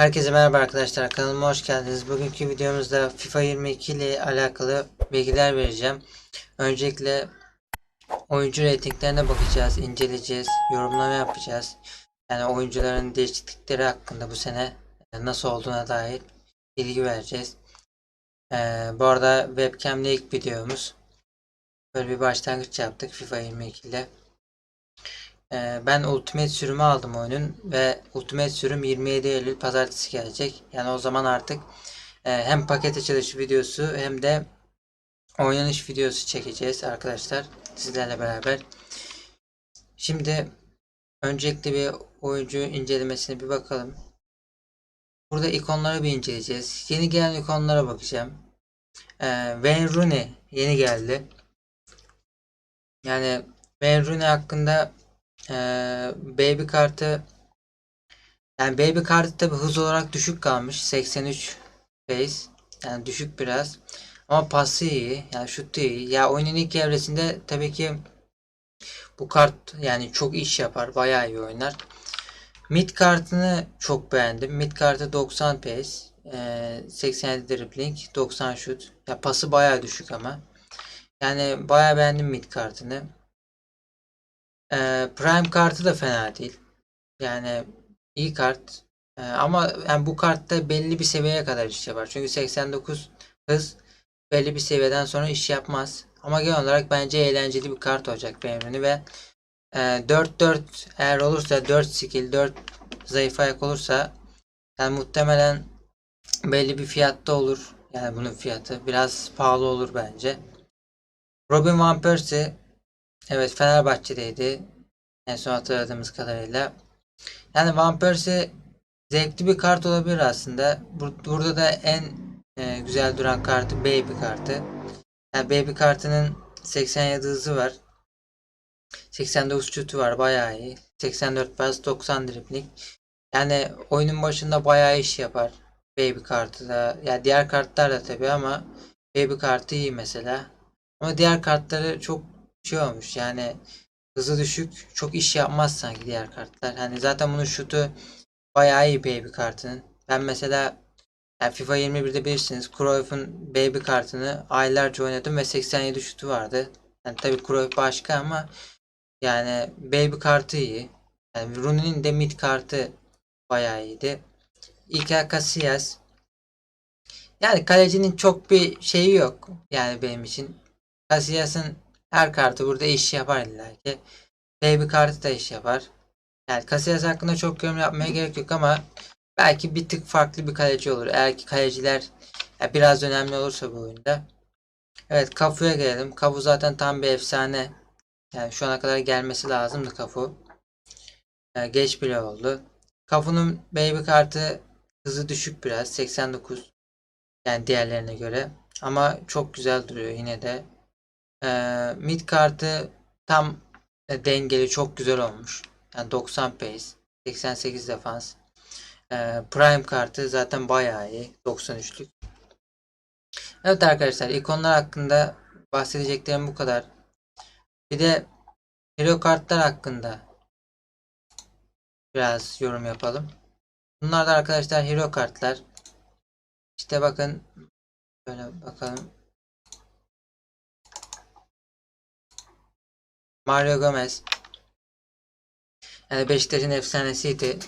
Herkese merhaba arkadaşlar kanalıma hoş geldiniz. Bugünkü videomuzda FIFA 22 ile alakalı bilgiler vereceğim. Öncelikle oyuncu reytinglerine bakacağız, inceleyeceğiz, yorumlama yapacağız. Yani oyuncuların değişiklikleri hakkında bu sene nasıl olduğuna dair bilgi vereceğiz. Ee, bu arada webcam'le ilk videomuz. Böyle bir başlangıç yaptık FIFA 22 ile. Ee, ben Ultimate sürümü aldım oyunun ve Ultimate sürüm 27 Eylül pazartesi gelecek. Yani o zaman artık e, hem paket açılışı videosu hem de oynanış videosu çekeceğiz arkadaşlar sizlerle beraber. Şimdi öncelikle bir oyuncu incelemesine bir bakalım. Burada ikonları bir inceleyeceğiz. Yeni gelen ikonlara bakacağım. Ee, Wayne Rooney yeni geldi. Yani Wayne Rooney hakkında ee, baby kartı yani baby kartı tabi hız olarak düşük kalmış. 83 pace yani düşük biraz. Ama pası iyi yani şutu iyi. Ya oyunun ilk evresinde tabii ki bu kart yani çok iş yapar bayağı iyi oynar. Mid kartını çok beğendim. Mid kartı 90 pace ee, 87 dribbling 90 şut. Ya pası bayağı düşük ama. Yani bayağı beğendim mid kartını ee, Prime kartı da fena değil. Yani iyi kart. Ee, ama yani bu kartta belli bir seviyeye kadar iş yapar. Çünkü 89 hız belli bir seviyeden sonra iş yapmaz. Ama genel olarak bence eğlenceli bir kart olacak benim ve e, 4-4 eğer olursa 4 skill 4 zayıf ayak olursa yani muhtemelen belli bir fiyatta olur. Yani bunun fiyatı biraz pahalı olur bence. Robin Van Persie Evet Fenerbahçe'deydi. En son hatırladığımız kadarıyla. Yani Van Persie zevkli bir kart olabilir aslında. Bur- Burada da en e, güzel duran kartı Baby kartı. Yani Baby kartının 87 hızı var. 89 şutu var bayağı iyi. 84 pas 90 dribling. Yani oyunun başında bayağı iş yapar. Baby kartı da. Ya diğer kartlar da tabii ama Baby kartı iyi mesela. Ama diğer kartları çok şey olmuş yani hızı düşük çok iş yapmaz sanki diğer kartlar. Hani zaten bunun şutu bayağı iyi baby kartının. Ben mesela yani FIFA 21'de bilirsiniz Cruyff'un baby kartını aylarca oynadım ve 87 şutu vardı. Yani tabii Cruyff başka ama yani baby kartı iyi. Yani Rooney'nin de mid kartı bayağı iyiydi. İlker Casillas yani kalecinin çok bir şeyi yok yani benim için. Casillas'ın her kartı burada iş yapar illa ki. Baby kartı da iş yapar. Yani Casillas hakkında çok yorum yapmaya gerek yok ama belki bir tık farklı bir kaleci olur. Eğer ki kaleciler ya biraz önemli olursa bu oyunda. Evet Kafu'ya gelelim. Kafu zaten tam bir efsane. Yani şu ana kadar gelmesi lazımdı Kafu. Yani geç bile oldu. Kafu'nun baby kartı hızı düşük biraz. 89. Yani diğerlerine göre. Ama çok güzel duruyor yine de. Ee, mid kartı tam e, dengeli çok güzel olmuş. Yani 90 pace, 88 defans. Ee, prime kartı zaten bayağı iyi. 93'lük. Evet arkadaşlar ikonlar hakkında bahsedeceklerim bu kadar. Bir de hero kartlar hakkında biraz yorum yapalım. Bunlar da arkadaşlar hero kartlar. İşte bakın böyle bakalım. Mario Gomez. Yani Beşiktaş'ın efsanesiydi.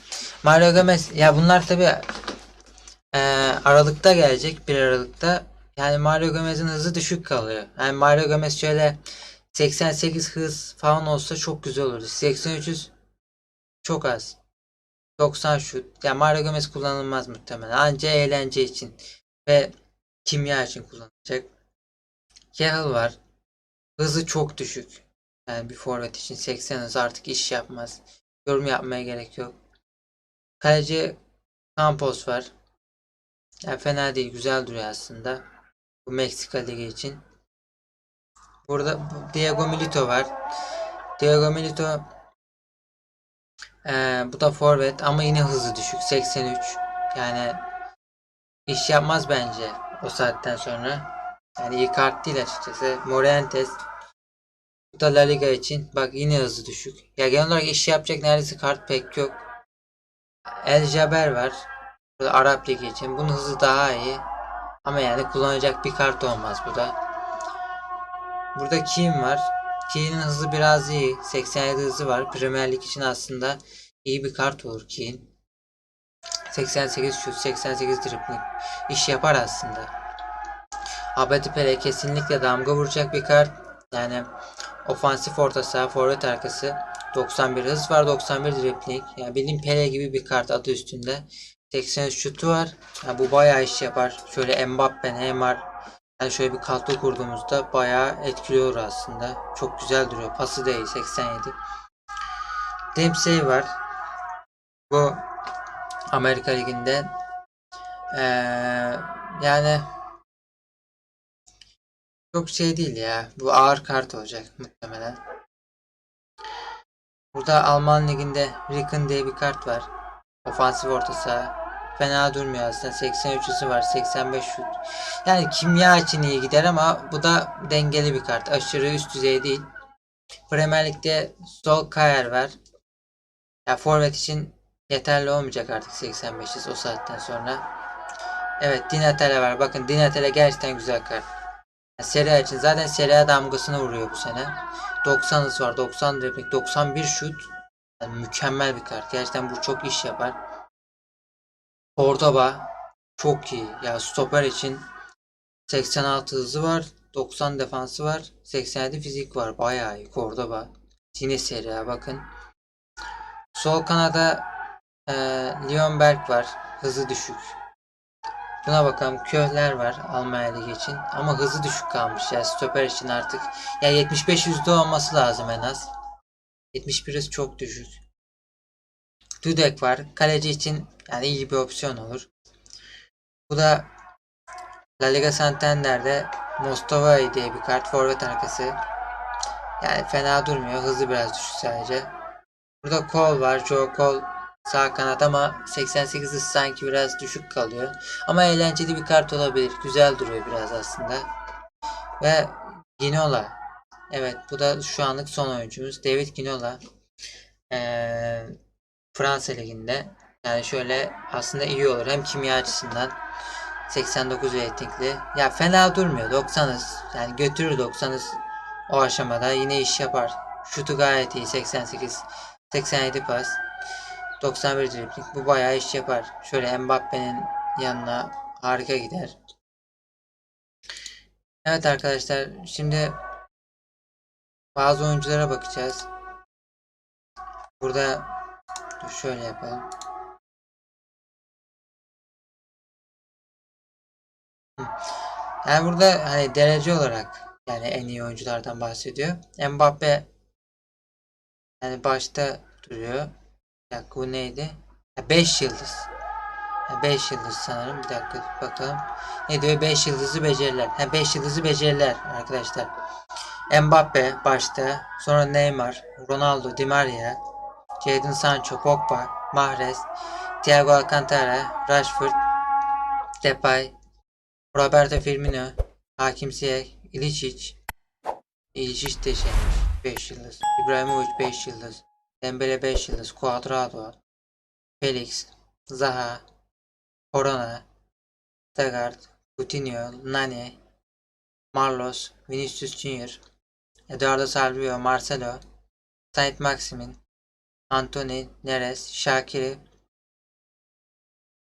Mario Gomez ya bunlar tabi e, Aralık'ta gelecek. 1 Aralık'ta. Yani Mario Gomez'in hızı düşük kalıyor. Yani Mario Gomez şöyle 88 hız falan olsa çok güzel olurdu. 83 hız çok az. 90 şut. Ya Mario Gomez kullanılmaz muhtemelen. Anca eğlence için ve kimya için kullanılacak. Cahill var. Hızı çok düşük. Yani bir forvet için 80 hız artık iş yapmaz. Yorum yapmaya gerek yok. Kaleci Campos var. Yani fena değil. Güzel duruyor aslında. Bu Meksika Ligi için. Burada Diego Milito var. Diego Milito ee, bu da forvet ama yine hızı düşük. 83. Yani iş yapmaz bence o saatten sonra. Yani iyi kart değil açıkçası. Morientes bu da La Liga için. Bak yine hızı düşük. Ya genel olarak iş yapacak neredeyse kart pek yok. El Jaber var. Böyle Arap Ligi için. Bunun hızı daha iyi. Ama yani kullanacak bir kart olmaz bu da. Burada Keane var. Keane'in hızı biraz iyi. 87 hızı var. Premier Lig için aslında iyi bir kart olur Keane. 88 şut, 88 dribbling iş yapar aslında. Abedi Pele kesinlikle damga vuracak bir kart. Yani ofansif orta saha, forvet arkası 91 hız var, 91 dribbling. Yani bildiğin Pele gibi bir kart adı üstünde. 83 şutu var. Yani bu bayağı iş yapar. Şöyle Mbappe, Neymar yani şöyle bir kadro kurduğumuzda bayağı etkili olur aslında. Çok güzel duruyor. Pası da iyi 87. Dempsey var. Bu Amerika Ligi'nde eee, yani çok şey değil ya. Bu ağır kart olacak muhtemelen. Burada Alman Ligi'nde Ricken diye bir kart var. Ofansif orta saha. Fena durmuyor aslında. 83 hızı var. 85 şut. Yani kimya için iyi gider ama bu da dengeli bir kart. Aşırı üst düzey değil. Premier Lig'de Sol Kayer var. Ya forvet için yeterli olmayacak artık 85 hız o saatten sonra. Evet Dinatele var. Bakın Dinatele gerçekten güzel kart. Serie için zaten Serie A damgasını vuruyor bu sene. 90 hız var. 90 dribbling. 91 şut. Yani mükemmel bir kart. Gerçekten bu çok iş yapar. Cordoba çok iyi. Ya stoper için 86 hızı var. 90 defansı var. 87 fizik var. Bayağı iyi. Cordoba. Yine Serie bakın. Sol kanada e, Leon Berg var. Hızı düşük. Buna bakalım. Köhler var Almanya Ligi için. Ama hızı düşük kalmış ya. Stoper için artık. Ya 75 yüzde olması lazım en az. 71 hız çok düşük. Dudek var. Kaleci için yani iyi bir opsiyon olur. Bu da La Liga Santander'de Mostovai diye bir kart. Forvet arkası. Yani fena durmuyor. Hızı biraz düşük sadece. Burada Cole var. Joe Cole sağ kanat ama 88 hız sanki biraz düşük kalıyor. Ama eğlenceli bir kart olabilir. Güzel duruyor biraz aslında. Ve Ginola. Evet bu da şu anlık son oyuncumuz. David Ginola. Ee, Fransa Ligi'nde. Yani şöyle aslında iyi olur. Hem kimya açısından 89 reytingli. Ya fena durmuyor. 90 hız. Yani götürür 90 hız o aşamada. Yine iş yapar. Şutu gayet iyi. 88 87 pas. 91 dribling. Bu bayağı iş yapar. Şöyle Mbappe'nin yanına harika gider. Evet arkadaşlar şimdi bazı oyunculara bakacağız. Burada şöyle yapalım. Yani burada hani derece olarak yani en iyi oyunculardan bahsediyor. Mbappe yani başta duruyor. Dakika bu neydi? 5 yıldız. 5 yıldız sanırım. Bir dakika bakalım. Ne diyor? 5 yıldızı beceriler. 5 yıldızı beceriler arkadaşlar. Mbappe başta. Sonra Neymar, Ronaldo, Di Maria, Jadon Sancho, Pogba, Mahrez, Thiago Alcantara, Rashford, Depay, Roberto Firmino, Hakim Ziyech, Ilicic, Ilicic de şeymiş 5 yıldız, İbrahimovic 5 yıldız, Dembele 5 yıldız, Cuadrado, Felix, Zaha, Corona, Degard, Coutinho, Nani, Marlos, Vinicius Junior, Eduardo Salvio, Marcelo, Saint Maximin, Anthony, Neres, Shaqiri,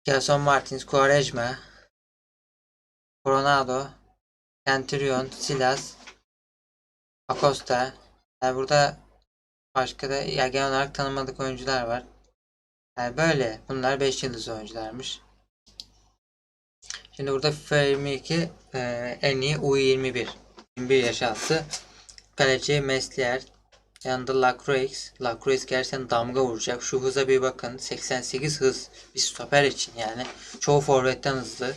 Gelson Martins, Quaresma, Coronado, Centurion, Silas, Acosta. Yani burada başka da ya genel olarak tanımadık oyuncular var. Yani böyle. Bunlar 5 yıldız oyuncularmış. Şimdi burada FIFA 22 e, en iyi U21. 21 yaş altı. Kaleci Meslier. Yanında Lacroix. Lacroix gerçekten damga vuracak. Şu hıza bir bakın. 88 hız. Bir stoper için yani. Çoğu forvetten hızlı.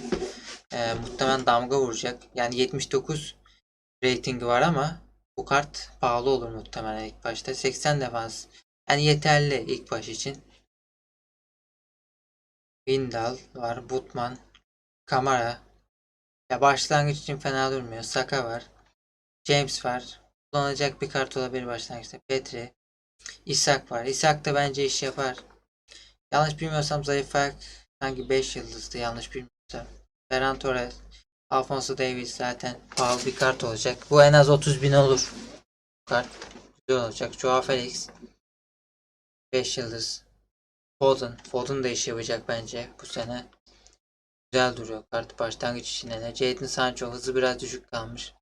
E, muhtemelen damga vuracak. Yani 79 ratingi var ama bu kart pahalı olur muhtemelen ilk başta. 80 defans. Yani yeterli ilk baş için. Windal var. Butman. Kamara. Ya başlangıç için fena durmuyor. Saka var. James var. Kullanacak bir kart olabilir başlangıçta. Petri. İshak var. İshak da bence iş yapar. Yanlış bilmiyorsam zayıf ayak Sanki 5 yıldızdı yanlış bilmiyorsam. Ferran Torres, Alfonso Davies zaten pahalı bir kart olacak. Bu en az 30 bin olur. Bu kart güzel olacak. Joao Felix 5 yıldız. Foden. Foden da iş yapacak bence bu sene. Güzel duruyor kart başlangıç için de. Jadon Sancho hızı biraz düşük kalmış.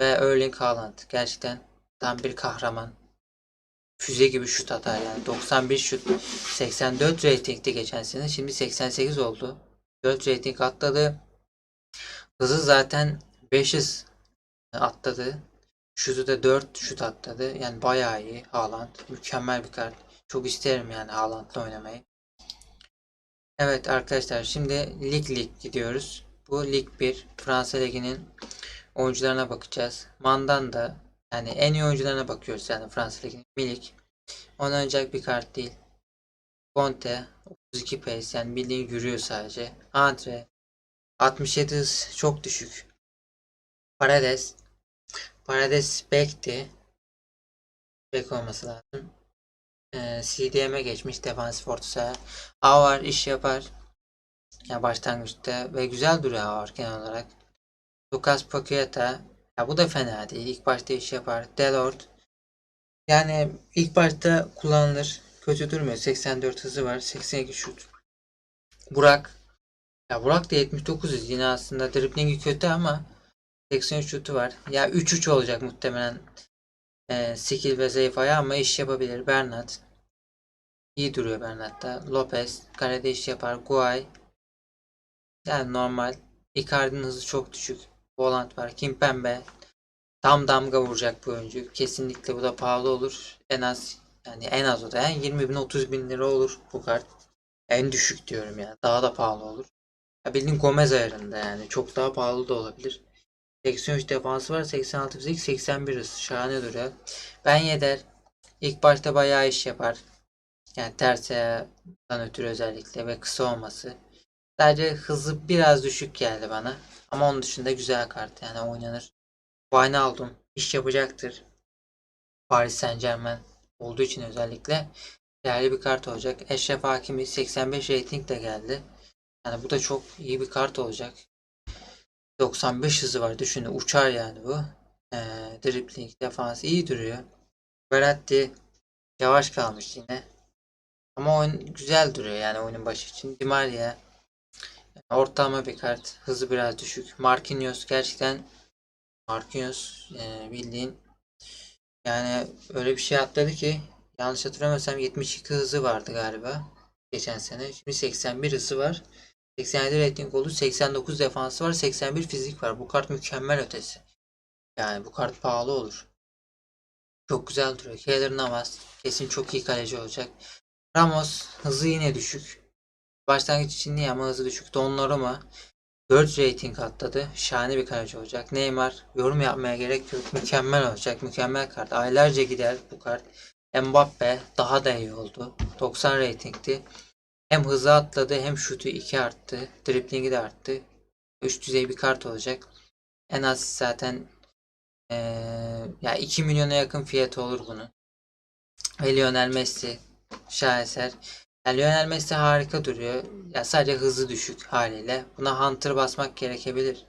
Ve Erling Haaland gerçekten tam bir kahraman. Füze gibi şut atar yani. 91 şut. 84 ratingdi geçen sene. Şimdi 88 oldu. 4 rating atladı. Hızı zaten 500 atladı. Şutu da 4 şut atladı. Yani bayağı iyi Haaland. Mükemmel bir kart. Çok isterim yani Haaland'la oynamayı. Evet arkadaşlar şimdi lig lig gidiyoruz. Bu lig 1 Fransa Ligi'nin oyuncularına bakacağız. Mandanda yani en iyi oyuncularına bakıyoruz yani Fransa Ligi'nin Milik. Oynanacak bir kart değil. Conte 32 pace yani bildiğin yürüyor sadece. Andre 67 hız çok düşük. Paredes Paredes bekti. Bek olması lazım. Ee, CDM'e geçmiş defansif orta saha. Avar iş yapar. Yani başlangıçta ve güzel duruyor Avar genel olarak. Lucas Paqueta ya bu da fena değil. İlk başta iş yapar. Delort yani ilk başta kullanılır. Kötü durmuyor. 84 hızı var. 82 şut. Burak ya Burak da 79 hız. Yine aslında driblingi kötü ama 83 şutu var. Ya 3-3 olacak muhtemelen. E, skill ve zayıf ayağı ama iş yapabilir. Bernat. İyi duruyor Bernat da. Lopez. Kalede iş yapar. Guay. Yani normal. Icardi'nin hızı çok düşük. Volant var. Kimpembe. Tam damga vuracak bu oyuncu. Kesinlikle bu da pahalı olur. En az yani en az o da yani 20 bin 30 bin lira olur bu kart. En düşük diyorum yani. Daha da pahalı olur. Ya bildiğin Gomez ayarında yani. Çok daha pahalı da olabilir. 83 defansı var. 86 fizik 81 hız. Şahane duruyor. Ben Yedder ilk başta bayağı iş yapar. Yani ters ayağından ötürü özellikle ve kısa olması. Sadece hızı biraz düşük geldi bana. Ama onun dışında güzel kart yani oynanır. Wijnaldum iş yapacaktır. Paris Saint Germain olduğu için özellikle değerli bir kart olacak. Eşref Hakimi 85 rating de geldi. Yani bu da çok iyi bir kart olacak. 95 hızı var düşünün uçar yani bu. Ee, dribbling, defans iyi duruyor. Verratti yavaş kalmış yine. Ama oyun güzel duruyor yani oyunun başı için. Di Maria ortalama bir kart. Hızı biraz düşük. Marquinhos gerçekten Marquinhos e, bildiğin yani öyle bir şey atladı ki yanlış hatırlamıyorsam 72 hızı vardı galiba geçen sene. Şimdi 81 hızı var. 87 rating oldu. 89 defansı var. 81 fizik var. Bu kart mükemmel ötesi. Yani bu kart pahalı olur. Çok güzel duruyor. Keylor Navas kesin çok iyi kaleci olacak. Ramos hızı yine düşük. Başlangıç için niye ama hızı düşük. Donnarumma 4 rating atladı. Şahane bir kaleci olacak. Neymar yorum yapmaya gerek yok. Mükemmel olacak. Mükemmel kart. Aylarca gider bu kart. Mbappe daha da iyi oldu. 90 ratingti. Hem hızı atladı hem şutu 2 arttı. Driblingi de arttı. Üst düzey bir kart olacak. En az zaten ee, ya 2 milyona yakın fiyatı olur bunun. Ve Lionel Messi şaheser. Yani Lionel Messi harika duruyor. Ya sadece hızı düşük haliyle. Buna Hunter basmak gerekebilir.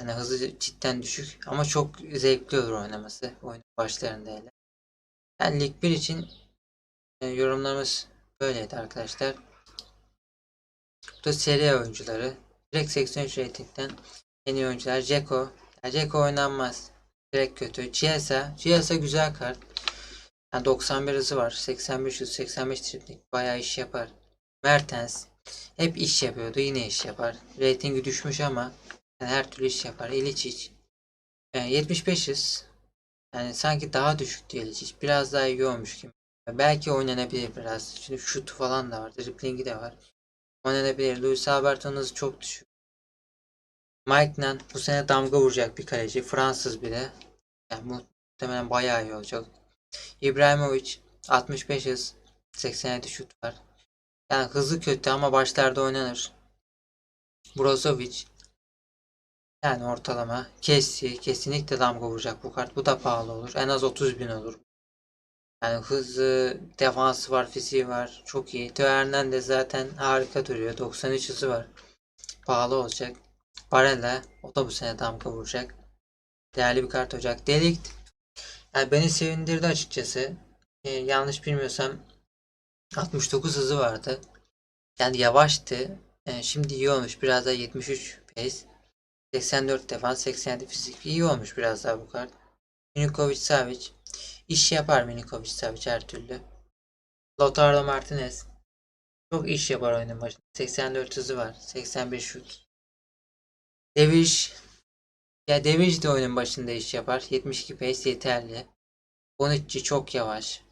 Yani hızı cidden düşük ama çok zevkli olur oynaması oyun başlarında hele. Yani Lig 1 için yorumlarımız böyleydi arkadaşlar. Bu da seri oyuncuları. Direkt 83 ratingden en iyi oyuncular. Ceko. Ya Ceko oynanmaz. Direkt kötü. Chiesa. Chiesa güzel kart. Yani 91 hızı var. 85 hız, 85 triplik. Bayağı iş yapar. Mertens. Hep iş yapıyordu. Yine iş yapar. Ratingi düşmüş ama yani her türlü iş yapar. Ilicic. Yani 75 hız. Yani sanki daha düşük diye Ilicic. Biraz daha iyi olmuş gibi. Belki oynanabilir biraz. Şimdi şutu falan da var. Driblingi de var. Oynanabilir. Luis Alberto'nun hızı çok düşük. Mike Nan bu sene damga vuracak bir kaleci. Fransız bir de. Yani muhtemelen bayağı iyi olacak. İbrahimovic 65 hız 87 şut var. Yani hızı kötü ama başlarda oynanır. Brozovic yani ortalama. Kessi kesinlikle damga vuracak bu kart. Bu da pahalı olur. En az 30 bin olur. Yani hızı, defansı var, fiziği var. Çok iyi. Teo Hernandez zaten harika duruyor. 93 hızı var. Pahalı olacak. Barella o da bu sene damga vuracak. Değerli bir kart olacak. Delikt yani beni sevindirdi açıkçası. Ee, yanlış bilmiyorsam 69 hızı vardı. Yani yavaştı. Ee, şimdi iyi olmuş. Biraz daha 73 pace. 84 defans, 87 fizik. İyi olmuş biraz daha bu kart. Milinkovic Savic. İş yapar Milinkovic Savic her türlü. Lautaro Martinez. Çok iş yapar oyunun başında. 84 hızı var. 81 şut. Deviş. Ya Deviş de oyunun başında iş yapar. 72 pace yeterli. Bonucci çok yavaş.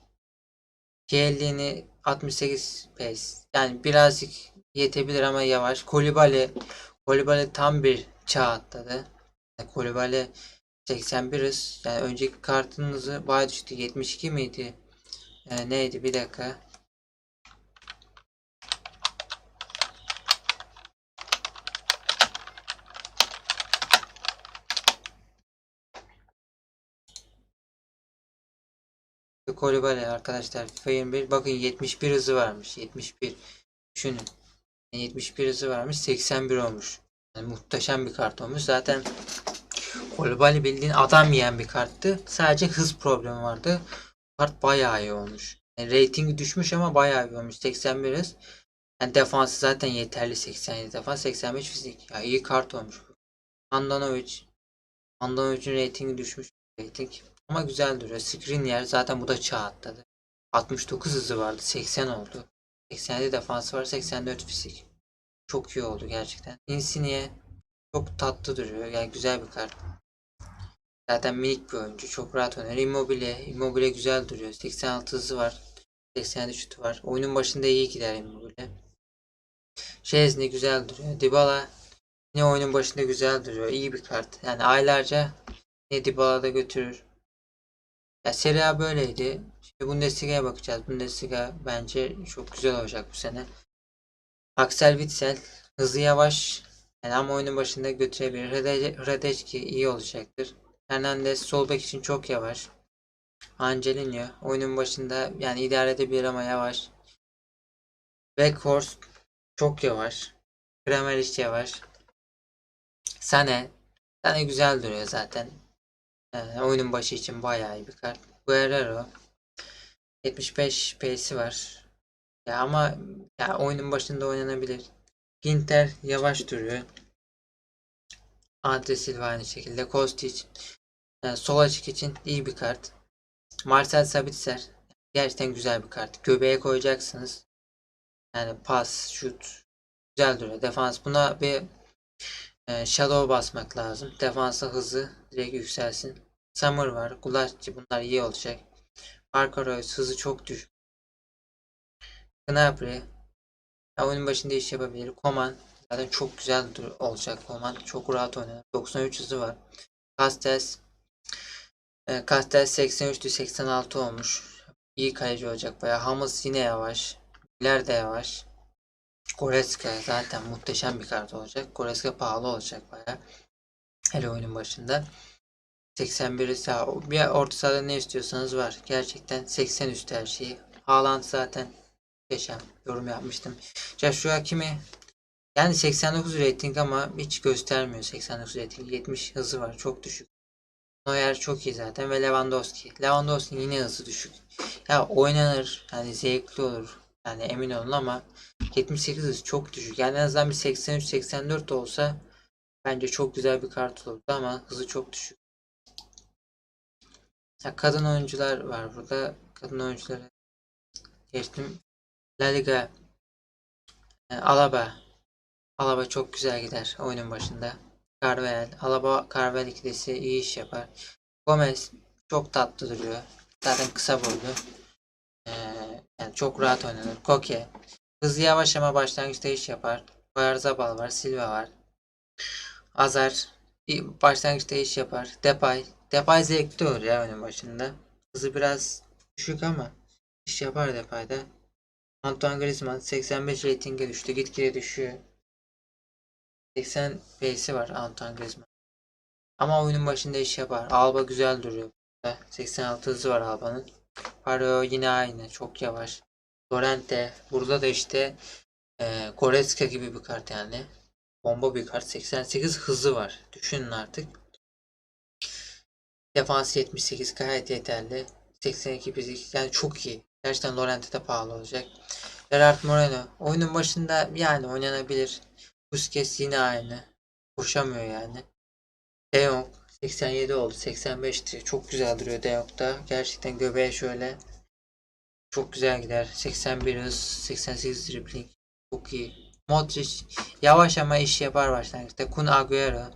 Chiellini 68 pace. Yani birazcık yetebilir ama yavaş. Kolibali. Kolibali tam bir çağ atladı. Kolibali 81 hız. Yani önceki kartın hızı bayağı düştü. 72 miydi? Ee, neydi? Bir dakika. Kolibali arkadaşlar FIFA 21 bakın 71 hızı varmış 71 düşünün 71 hızı varmış 81 olmuş yani muhteşem bir kart olmuş zaten Kolibali bildiğin adam yiyen bir karttı sadece hız problemi vardı kart bayağı iyi olmuş yani ratingi düşmüş ama bayağı iyi olmuş 81 hız yani defansı zaten yeterli 87 defans 85 fizik ya iyi kart olmuş Andanovic Andanovic'in ratingi düşmüş rating ama güzel duruyor. Skriniar zaten bu da çağ atladı. 69 hızı vardı. 80 oldu. 87 defansı var. 84 fizik. Çok iyi oldu gerçekten. Insigne çok tatlı duruyor. Yani güzel bir kart. Zaten minik bir oyuncu. Çok rahat oynar. Immobile. Immobile güzel duruyor. 86 hızı var. 87 şutu var. Oyunun başında iyi gider Immobile. Şezni güzel duruyor. Dybala yine oyunun başında güzel duruyor. İyi bir kart. Yani aylarca ne Dybala'da götürür. Ya Serie A böyleydi. Şimdi Bundesliga'ya bakacağız. Bundesliga bence çok güzel olacak bu sene. Axel Witsel hızlı yavaş yani ama oyunun başında götürebilir. Rade- Radeçki iyi olacaktır. Hernandez sol bek için çok yavaş. Angelino oyunun başında yani idare edebilir ama yavaş. Weghorst çok yavaş. Kramaric yavaş. Sane. Sane güzel duruyor zaten. Ee, oyunun başı için bayağı iyi bir kart. Guerrero 75 pace'i var. Ya ama ya oyunun başında oynanabilir. Ginter yavaş duruyor. Andre Silva aynı şekilde. Kostic yani sol açık için iyi bir kart. Marcel Sabitzer gerçekten güzel bir kart. Göbeğe koyacaksınız. Yani pas, şut güzel duruyor. Defans buna bir e, shadow basmak lazım. Defansa hızı direkt yükselsin. Summer var. Gulasçı bunlar iyi olacak. Marco Reus hızı çok düşük. Gnabry ya oyunun başında iş yapabilir. Koman zaten çok güzel olacak Koman. Çok rahat oynar. 93 hızı var. Castells e, Castells 83'tü 86 olmuş. İyi kaleci olacak bayağı. Hamas yine yavaş. Miller de yavaş. Goretzka zaten muhteşem bir kart olacak. Goretzka pahalı olacak bayağı. Hele oyunun başında. 81 sağ. Bir orta sahada ne istiyorsanız var. Gerçekten 80 üstü her şeyi. Haaland zaten muhteşem. Yorum yapmıştım. Joshua Hakimi yani 89 rating ama hiç göstermiyor 89 rating. 70 hızı var. Çok düşük. Neuer çok iyi zaten ve Lewandowski. Lewandowski yine hızı düşük. Ya oynanır. Yani zevkli olur. Yani emin olun ama 78 hız çok düşük. Yani en azından bir 83-84 olsa bence çok güzel bir kart olurdu ama hızı çok düşük. Ya kadın oyuncular var burada. Kadın oyuncuları geçtim. La Liga e, Alaba Alaba çok güzel gider oyunun başında. Carvel Alaba Carvel ikilisi iyi iş yapar. Gomez çok tatlı duruyor. Zaten kısa boylu. Ee, yani çok rahat oynanır. Koke hızlı yavaş ama başlangıçta iş yapar. Oyarzabal var. Silva var. Azar başlangıçta iş yapar. Depay Depay zevkli olur ya oyunun başında. Hızı biraz düşük ama iş yapar Depay'da. Antoine Griezmann 85 ratinge düştü. Gitgide düşüyor. 80 pace'i var Antoine Griezmann. Ama oyunun başında iş yapar. Alba güzel duruyor. 86 hızı var Alba'nın. Pareo yine aynı. Çok yavaş. Lorente. Burada da işte e, Goretzka gibi bir kart yani. Bomba bir kart. 88 hızı var. Düşünün artık. Defans 78 gayet yeterli. 82 fizik yani çok iyi. Gerçekten Lorente de pahalı olacak. Gerard Moreno. Oyunun başında yani oynanabilir. Busquets yine aynı. Koşamıyor yani. De Jong 87 oldu. 85'ti. Çok güzel duruyor De Jong'da. Gerçekten göbeğe şöyle çok güzel gider. 81 hız, 88 dribbling. Çok iyi. Modric yavaş ama iş yapar başlangıçta. Kun Agüero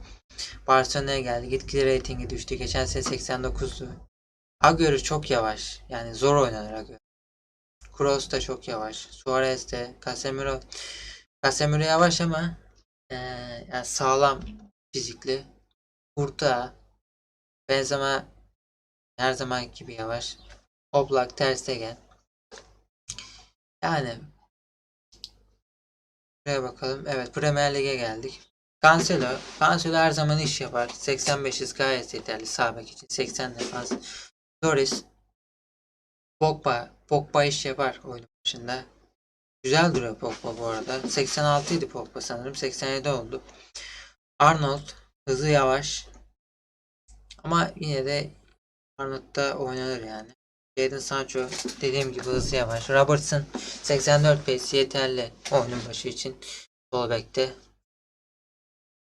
Barcelona'ya geldi. Gitgide reytingi düştü. Geçen sene 89'du. Agüero çok yavaş. Yani zor oynar Agüero. Kroos da çok yavaş. Suarez de. Casemiro. Casemiro yavaş ama eee, yani sağlam fizikli. Kurta. Benzema her zaman gibi yavaş. Oblak Ter Stegen. Yani Buraya bakalım. Evet Premier Lig'e geldik. Cancelo. Cancelo her zaman iş yapar. 85 hız gayet yeterli sağ bek için. 80 defans. Torres. Pogba. Pogba iş yapar oyun başında. Güzel duruyor Pogba bu arada. 86 idi Pogba sanırım. 87 oldu. Arnold. Hızı yavaş. Ama yine de Arnold'da oynanır yani. Jadon Sancho dediğim gibi hızlı yavaş. Robertson 84 pace yeterli oyunun başı için. Sol bekte.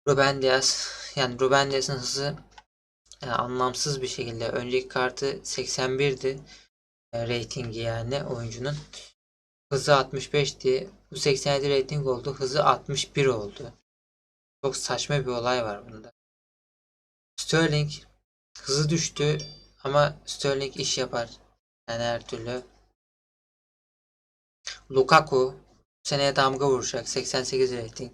Ruben Diaz yani Ruben Diaz'ın hızı yani anlamsız bir şekilde önceki kartı 81'di e, ratingi yani oyuncunun. Hızı 65'ti. Bu 87 rating oldu. Hızı 61 oldu. Çok saçma bir olay var bunda. Sterling hızı düştü ama Sterling iş yapar. Yani her türlü. Lukaku seneye damga vuracak. 88 rating.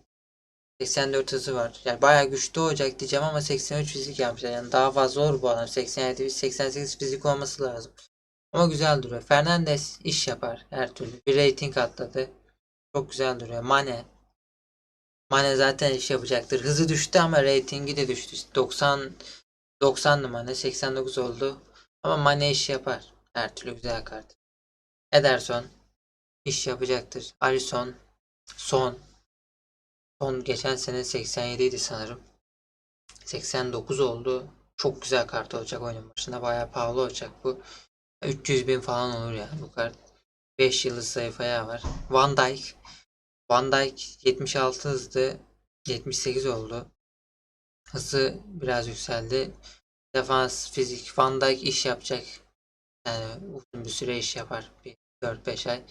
84 hızı var. Yani bayağı güçlü olacak diyeceğim ama 83 fizik yapmışlar. Yani daha fazla olur bu adam. 87 88 fizik olması lazım. Ama güzel duruyor. Fernandes iş yapar her türlü. Bir rating atladı. Çok güzel duruyor. Mane. Mane zaten iş yapacaktır. Hızı düştü ama ratingi de düştü. 90 90 Mane 89 oldu. Ama Mane iş yapar. Her türlü güzel kart. Ederson iş yapacaktır. Alisson son son geçen sene 87 idi sanırım. 89 oldu. Çok güzel kart olacak oyunun başında. Bayağı pahalı olacak bu. 300 bin falan olur yani bu kart. 5 yıldız sayfaya var. Van Dijk. Van Dijk 76 hızlı. 78 oldu. Hızı biraz yükseldi. Defans, fizik. Van Dijk iş yapacak. Yani uzun bir süre iş yapar. Bir 4-5 ay.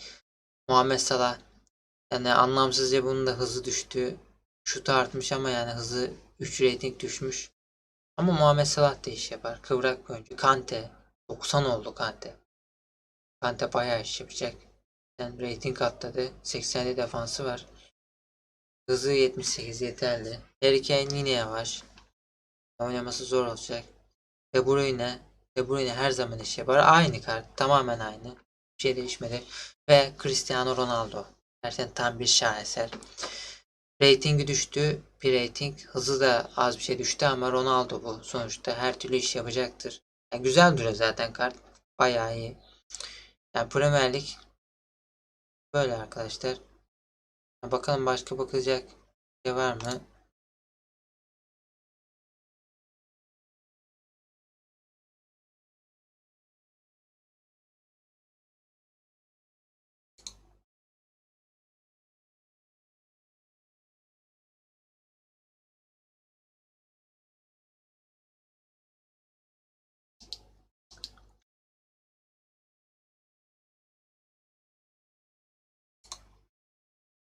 Muhammed Salah. Yani anlamsızca bunun da hızı düştü. Şutu artmış ama yani hızı 3 rating düşmüş. Ama Muhammed Salah da iş yapar. Kıvrak bir oyuncu. Kante. 90 oldu Kante. Kante bayağı iş yapacak. Yani rating atladı. 87 defansı var. Hızı 78 yeterli. Harry Kane yine yavaş. Oynaması zor olacak. De Bruyne. De Bruyne her zaman iş yapar. Aynı kart. Tamamen aynı. Bir şey değişmedi. Ve Cristiano Ronaldo. Gerçekten tam bir şaheser. Ratingi düştü. Bir rating. Hızı da az bir şey düştü ama Ronaldo bu. Sonuçta her türlü iş yapacaktır. Yani güzel duruyor zaten kart. Bayağı iyi. Yani Premier Lig böyle arkadaşlar. Bakalım başka bakılacak şey var mı?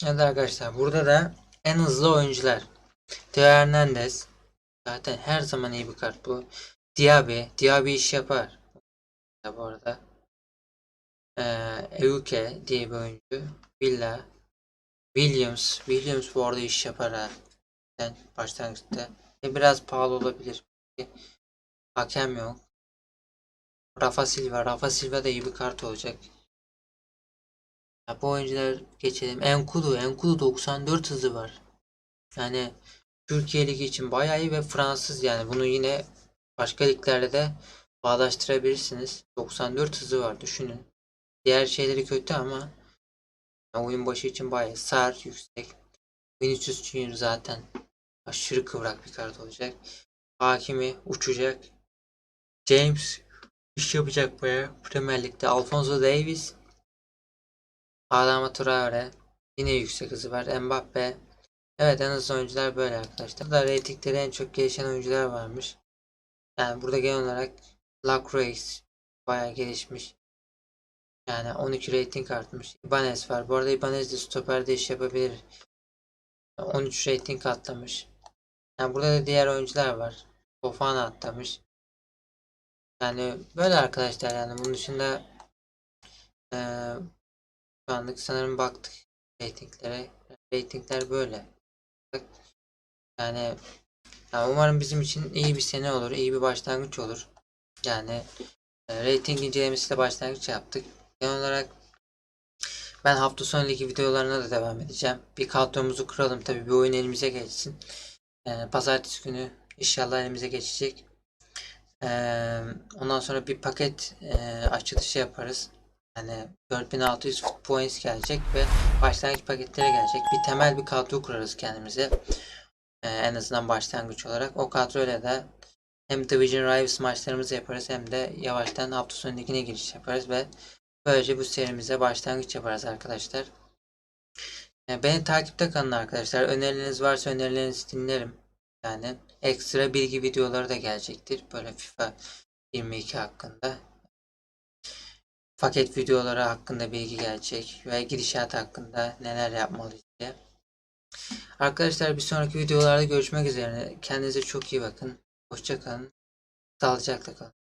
Evet arkadaşlar burada da en hızlı oyuncular. Theo Hernandez. Zaten her zaman iyi bir kart bu. Diaby. Diaby iş yapar. Ya Bu arada. Ee, Euke diye bir oyuncu. Villa. Williams. Williams bu arada iş yapar ha. Yani başlangıçta. E, biraz pahalı olabilir. Hakem yok. Rafa Silva. Rafa Silva da iyi bir kart olacak. Ya bu oyuncular geçelim. Enkudu. Enkudu 94 hızı var. Yani Türkiye Ligi için bayağı iyi ve Fransız yani bunu yine başka liglerde de bağdaştırabilirsiniz. 94 hızı var düşünün. Diğer şeyleri kötü ama oyun başı için bayağı sar yüksek. 1300 için zaten aşırı kıvrak bir kart olacak. Hakimi uçacak. James iş yapacak bayağı. Premier Lig'de Alfonso Davies. Adama Traore. Yine yüksek hızı var. Mbappe. Evet en hızlı oyuncular böyle arkadaşlar. Burada reytingleri en çok gelişen oyuncular varmış. Yani burada genel olarak Lacroix bayağı gelişmiş. Yani 12 rating artmış. Ibanez var. Bu arada Ibanez de stoperde iş yapabilir. 13 rating atlamış. Yani burada da diğer oyuncular var. Fofana atlamış. Yani böyle arkadaşlar yani bunun dışında eee şu anlık sanırım baktık ratinglere. Ratingler böyle. Yani, yani umarım bizim için iyi bir sene olur, iyi bir başlangıç olur. Yani e, rating incelemesiyle başlangıç yaptık. Genel olarak ben hafta sonu ligi videolarına da devam edeceğim. Bir kadromuzu kuralım tabii bir oyun elimize geçsin. E, pazartesi günü inşallah elimize geçecek. Ondan sonra bir paket e, açılışı yaparız. Yani 4600 foot points gelecek ve başlangıç paketleri gelecek. Bir temel bir kadro kurarız kendimize. Ee, en azından başlangıç olarak. O kadroyla da hem Division Rivals maçlarımızı yaparız hem de yavaştan hafta sonu ligine giriş yaparız ve böylece bu serimize başlangıç yaparız arkadaşlar. Ee, beni takipte kalın arkadaşlar. Önerileriniz varsa önerilerinizi dinlerim. Yani ekstra bilgi videoları da gelecektir. Böyle FIFA 22 hakkında. Paket videoları hakkında bilgi gelecek ve gidişat hakkında neler yapmalıyız diye. Arkadaşlar bir sonraki videolarda görüşmek üzere. Kendinize çok iyi bakın. Hoşça kalın. Sağlıcakla kalın.